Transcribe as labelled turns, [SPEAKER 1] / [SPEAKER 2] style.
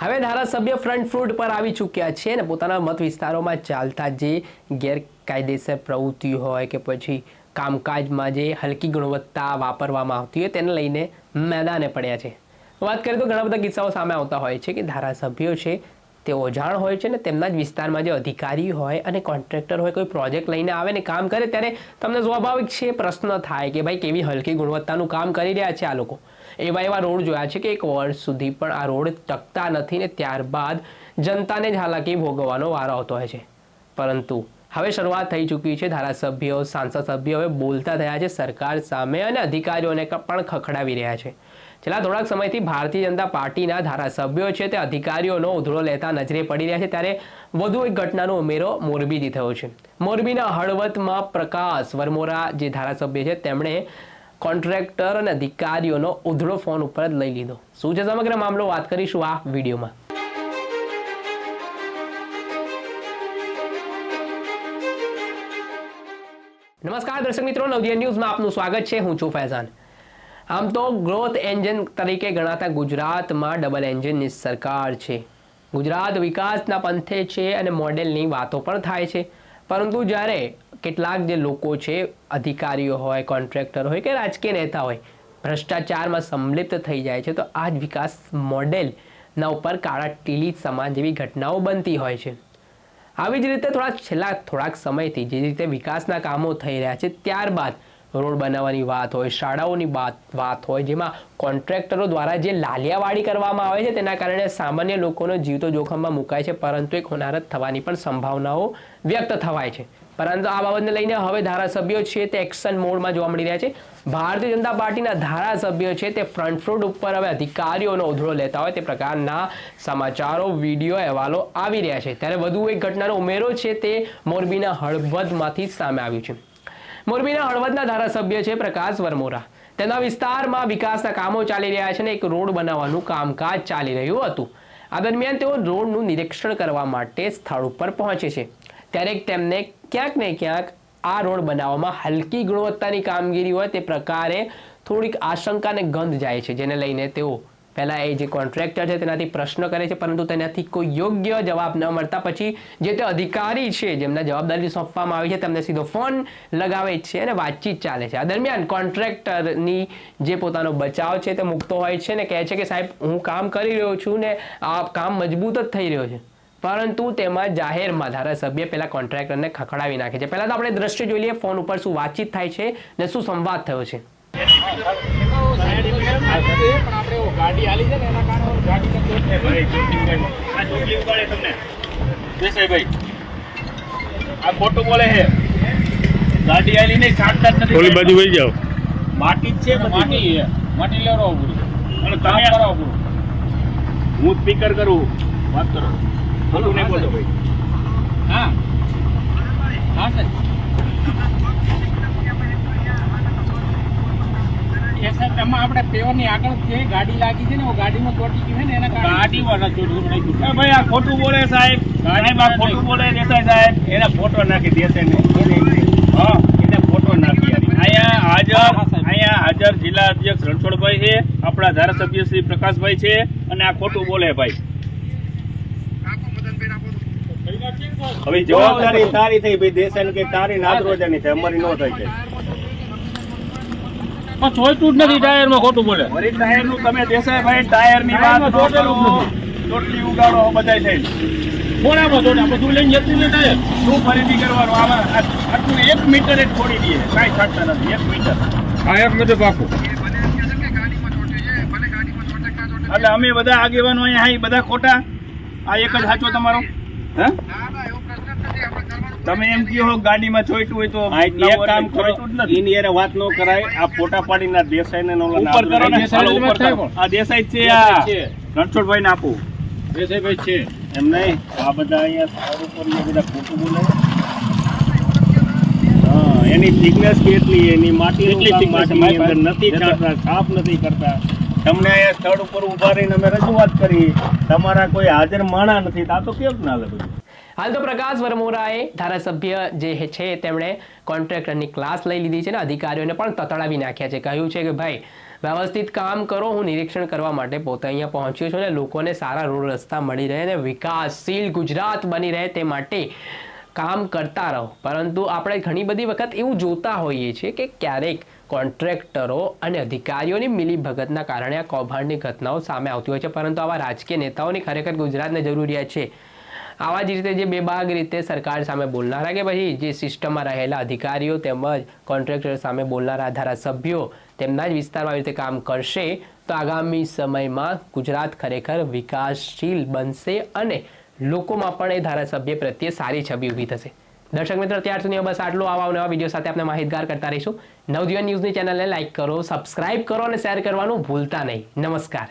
[SPEAKER 1] હવે ધારાસભ્ય ફ્રન્ટ ફૂટ પર આવી ચૂક્યા છે અને પોતાના મત વિસ્તારોમાં ચાલતા જે ગેરકાયદેસર પ્રવૃત્તિ હોય કે પછી કામકાજમાં જે હલકી ગુણવત્તા વાપરવામાં આવતી હોય તેને લઈને મેદાને પડ્યા છે. વાત કરીએ તો ઘણા બધા કિસ્સાઓ સામે આવતા હોય છે કે ધારાસભ્યો છે તે ઓજાણ હોય છે ને તેમના જ વિસ્તારમાં જે અધિકારી હોય અને કોન્ટ્રાક્ટર હોય કોઈ પ્રોજેક્ટ લઈને આવે ને કામ કરે ત્યારે તમને સ્વાભાવિક છે પ્રશ્ન થાય કે ભાઈ કેવી હલકી ગુણવત્તાનું કામ કરી રહ્યા છે આ લોકો. એવા એવા રોડ જોયા છે કે એક વર્ષ સુધી પણ આ રોડ ટકતા નથી ને ત્યારબાદ જનતાને જ હાલાકી ભોગવવાનો વારો આવતો હોય છે. પરંતુ હવે શરૂઆત થઈ ચૂકી છે. ધારાસભ્યો, સાંસદ સભ્યો હવે બોલતા થયા છે. સરકાર સામે અને અધિકારીઓને પણ ખખડાવી રહ્યા છે. છેલ્લા થોડાક સમયથી ભારતીય જનતા પાર્ટીના ધારાસભ્યો છે તે અધિકારીઓનો ઉધળો લેતા નજરે પડી રહ્યા છે. ત્યારે વધુ એક ઘટનાનો ઉમેરો મોરબીથી થયો છે. મોરબીના હળવદમાં પ્રકાશ વરમોરા જે ધારાસભ્ય છે, તેમણે કોન્ટ્રાક્ટર અને અધિકારીઓનો ઉધળો ફોન ઉપર જ લઈ લીધો. શું છે સમગ્ર મામલો? વાત કરીશું આ વિડીયોમાં. નમસ્કાર દર્શક મિત્રો, નવજીવન ન્યૂઝમાં આપનું સ્વાગત છે. હું છું ફૈઝાન. આમ તો ગ્રોથ એન્જિન તરીકે ગણાતા ગુજરાતમાં ડબલ એન્જિનની સરકાર છે. ગુજરાત વિકાસના પંથે છે અને મોડેલની વાતો પણ થાય છે. પરંતુ જ્યારે કેટલાક જે લોકો છે, અધિકારીઓ હોય, કોન્ટ્રાક્ટર હોય કે રાજકીય નેતા હોય, ભ્રષ્ટાચારમાં સંલિપ્ત થઈ જાય છે, તો આ જ વિકાસ મોડેલના ઉપર કાળા ટીલી સમાન જેવી ઘટનાઓ બનતી હોય છે. આવી જ રીતે થોડા છેલ્લા થોડાક સમયથી જે રીતે વિકાસના કામો થઈ રહ્યા છે, ત્યારબાદ રોડ બનાવવાની વાત હોય, શાળાઓની વાત હોય, જેમાં કોન્ટ્રાક્ટરો દ્વારા જે લાલિયાવાડી કરવામાં આવે છે, તેના કારણે સામાન્ય લોકોનો જીવ તો જોખમમાં મુકાય છે, પરંતુ એક હોનારત થવાની પણ સંભાવનાઓ વ્યક્ત થવાય છે. પરંતુ આ બાબતને લઈને હવે ધારાસભ્યો છે તે એક્શન મોડમાં જોવા મળી રહ્યા છે. ભારતીય જનતા પાર્ટીના ધારાસભ્યો છે તે ફ્રન્ટ ફૂટ ઉપર હવે અધિકારીઓનો ઉધળો લેતા હોય તે પ્રકારના સમાચારો, વીડિયો, અહેવાલો આવી રહ્યા છે. ત્યારે વધુ એક ઘટનાનો ઉમેરો છે તે મોરબીના હળવદમાંથી સામે આવ્યું છે. મોરબીના હળવદના ધારાસભ્ય છે પ્રકાશ વરમોરા. તેના વિસ્તારમાં વિકાસના કામો ચાલી રહ્યા છે અને એક રોડ બનાવવાનું કામકાજ ચાલી રહ્યું હતું. આ દરમિયાન તેઓ રોડનું નિરીક્ષણ કરવા માટે સ્થળ ઉપર પહોંચે છે. ત્યારે તેમને ક્યાંક ને ક્યાંક આ રોડ બનાવવામાં હલકી ગુણવત્તાની કામગીરી હોય તે પ્રકારે થોડીક આશંકાને ગંધ જાય છે, જેને લઈને તેઓ પહેલાં એ જે કોન્ટ્રાક્ટર છે તેનાથી પ્રશ્ન કરે છે, પરંતુ તેનાથી કોઈ યોગ્ય જવાબ ન મળતા પછી જે તે અધિકારી છે જેમના જવાબદારી સોંપવામાં આવી છે, તેમને સીધો ફોન લગાવે છે અને વાતચીત ચાલે છે. આ દરમિયાન કોન્ટ્રાક્ટરની જે પોતાનો બચાવ છે તે મૂકતો હોય છે ને કહે છે કે સાહેબ, હું કામ કરી રહ્યો છું ને આ કામ મજબૂત જ થઈ રહ્યો છે. પરંતુ તેમાં જાહેરમાં ધારાસભ્ય પેલા કોન્ટ્રાક્ટરને ખખડાવી નાખે છે. પહેલા તો આપણે દ્રશ્ય જોઈ લઈએ ફોન ઉપર શું વાતચીત થાય છે ને શું સંવાદ થયો છે.
[SPEAKER 2] ગાડી આલી છે ને એના કારણે ગાડી
[SPEAKER 3] આ ચોટલી ઉગાડે તમને દેસાઈભાઈ આ ખોટું બોલે છે ગાડી આલી નહીં કાઢતા જ નથી
[SPEAKER 2] ઓલી બાજુ વહી જાઓ.
[SPEAKER 3] માટી જ છે
[SPEAKER 2] માટી માટી લેવડાવો
[SPEAKER 3] અને તમે હું સ્પીકર કરું. વાત કરો. ખોટું નહીં બોલતો
[SPEAKER 2] હા. હા સર એ આપણે પેવરની આગળ જે ગાડી લાગી છે ને ગાડીમાં ચોટી ગઈ છે ને એના ગાડીમાં નથી ચોટ્યું
[SPEAKER 3] ભાઈ આ ખોટું બોલે સાહેબ. આ ખોટું બોલે દેસાઈ સાહેબ. એના ફોટો નાખી દેશે ને હા એને ફોટો નાખી અહીંયા હાજર. અહીંયા હાજર જિલ્લા અધ્યક્ષ રણછોડભાઈ છે આપણા ધારાસભ્ય શ્રી પ્રકાશભાઈ છે અને આ ખોટું બોલે ભાઈ. હવે જવાબદારી તારી થઈ ભાઈ દેસાઈ કે તારી નાદરોજાની થઈ અમારી નો થઈ છે.
[SPEAKER 2] પણ ચોટ્યું જ નથી ટાયરમાં ખોટું બોલે
[SPEAKER 3] વળી ટાયરનું તમે દેસાઈભાઈ ટાયરની વાત ન
[SPEAKER 2] ટાયરમાં
[SPEAKER 3] કરો.
[SPEAKER 2] ચોટેલું
[SPEAKER 3] ઉગાડો બધાય થઈને.
[SPEAKER 2] કોણામાં ચોટે બધું લઈને જતું ને ટાયર?
[SPEAKER 3] શું ખરીદી કરવાનું? આમાં આટલું એક મીટર જ છોડી દઈએ. કાંઈ છાંટતા નથી. એક મીટર.
[SPEAKER 2] હા એક મિનિટ પાકું.
[SPEAKER 3] એટલે અમે બધા આગેવાનો અહીંયા બધા ખોટા. આ એક જ સાચો તમારો? હે? તમે એમ કહો ગાડીમાં ચોઈટું હોય તો એક કામ કરો એની યારે વાત ન કરાય આ ફોટા પાડીને દેસાઈ ને ઉપર કરો ને ઉપર કરો. આ દેસાઈ છે આ રણછોડભાઈ ને આપું.
[SPEAKER 2] દેસાઈભાઈ છે.
[SPEAKER 3] એમ નહીં આ બધા અહીંયા ઉપર ને બધા ખોટું બોલે? એની થિકનેસ કેટલી એની માટી
[SPEAKER 2] એટલી
[SPEAKER 3] કામ
[SPEAKER 2] મારી
[SPEAKER 3] અંદર નથી
[SPEAKER 2] પાસે-
[SPEAKER 3] સાફ નથી કરતા. તમને અહીંયા સ્થળ ઉપર ઊભા રહીને અમે રજૂઆત કરી. તમારા કોઈ હાજર માણા નથી તો આ તો કેવું ના બધું
[SPEAKER 1] હાલ તો પ્રકાશ વરમોરાએ ધારાસભ્ય જે છે તેમણે કોન્ટ્રાક્ટરની ક્લાસ લઈ લીધી છે ને અધિકારીઓને પણ તતડાવી નાખ્યા છે. કહ્યું છે કે ભાઈ, વ્યવસ્થિત કામ કરો, હું નિરીક્ષણ કરવા માટે પોતે અહીંયા પહોંચ્યો છું અને લોકોને સારા રોડ રસ્તા મળી રહે અને વિકાસશીલ ગુજરાત બની રહે તે માટે કામ કરતા રહો. પરંતુ આપણે ઘણી બધી વખત એવું જોતા હોઈએ છીએ કે ક્યારેક કોન્ટ્રાક્ટરો અને અધિકારીઓની મિલીભગતના કારણે આ કૌભાંડની ઘટનાઓ સામે આવતી હોય છે. પરંતુ આવા રાજકીય નેતાઓની ખરેખર ગુજરાતને જરૂરિયાત છે. આવા જ રીતે જે બેબાગ રીતે સરકાર સામે બોલનારા કે પછી જે સિસ્ટમમાં રહેલા અધિકારીઓ તેમજ કોન્ટ્રાક્ટર સામે બોલનારા ધારાસભ્યો તેમના જ વિસ્તારમાં આવી રીતે કામ કરશે, તો આગામી સમયમાં ગુજરાત ખરેખર વિકાસશીલ બનશે અને લોકોમાં પણ એ ધારાસભ્ય પ્રત્યે સારી છબી ઊભી થશે. દર્શક મિત્રો ત્યાર સુધી બસ આટલું આવા નવા વીડિયો સાથે આપણે માહિતગાર કરતા રહીશું. નવજીવન ન્યૂઝની ચેનલને લાઇક કરો, સબસ્ક્રાઇબ કરો અને શેર કરવાનું ભૂલતા નહીં. નમસ્કાર.